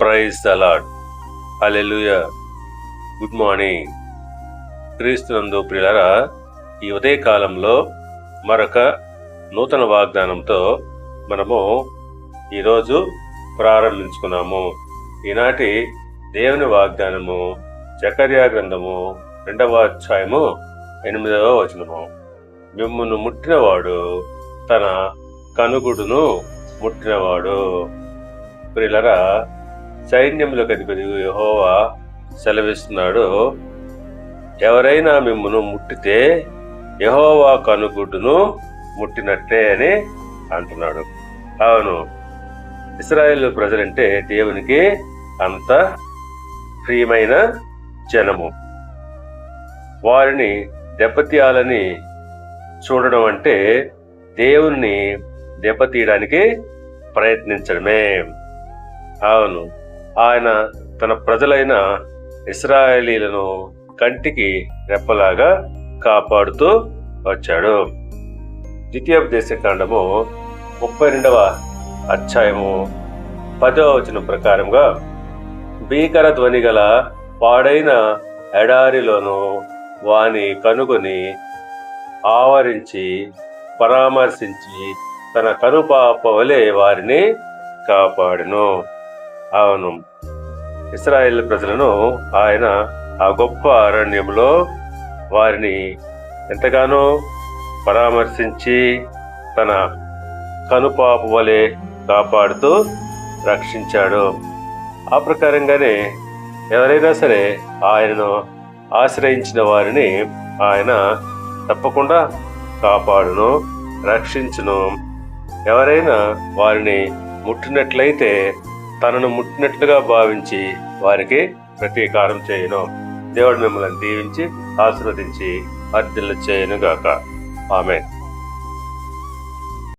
Praise అలాడ్ hallelujah good morning క్రీస్తునందు ప్రియులరా ఈ ఉదయ కాలంలో మరొక నూతన వాగ్దానంతో మనము ఈరోజు ప్రారంభించుకున్నాము. ఈనాటి దేవుని వాగ్దానము జకర్యా గ్రంథము రెండవ అధ్యాయము ఎనిమిదవ వచనము. మిమ్మును ముట్టినవాడు తన కనుగుడును ముట్టినవాడు. ప్రిలరా సైన్యములకు అధిపతి యహోవా సెలవిస్తున్నాడు ఎవరైనా మిమ్మను ముట్టితే యహోవా కనుగుడ్డును ముట్టినట్టే అని అంటున్నాడు. అవును ఇస్రాయేల్ ప్రజలంటే దేవునికి అంత ప్రియమైన జనము. వారిని దెబ్బతీయాలని చూడడం అంటే దేవుని దెబ్బతీయడానికి ప్రయత్నించడమే. అవును ఆయన తన ప్రజలైన ఇస్రాయేలీలను కంటికి రెప్పలాగా కాపాడుతూ వచ్చాడు. ద్వితీయోపదేశకాండము ముప్పై రెండవ అధ్యాయము పదవ వచనం ప్రకారంగా భీకర ధ్వని గల పాడైన ఎడారిలోను వాని కనుగొని ఆవరించి పరామర్శించి తన కనుపాప వలె వారిని కాపాడును. అవును. ఇస్రాయేల్ ప్రజలను ఆయన ఆ గొప్ప అరణ్యంలో వారిని ఎంతగానో పరామర్శించి తన కనుపాపు వలె కాపాడుతూ రక్షించాడు. ఆ ప్రకారంగానే ఎవరైనా సరే ఆయనను ఆశ్రయించిన వారిని ఆయన తప్పకుండా కాపాడును రక్షించును. ఎవరైనా వారిని ముట్టినట్లయితే తనను ముట్టినట్లుగా భావించి వారికి ప్రతీకారం చేయను. దేవుడు మిమ్మల్ని దీవించి ఆశీర్వదించి అర్దిల్ల చేయను గాక ఆమె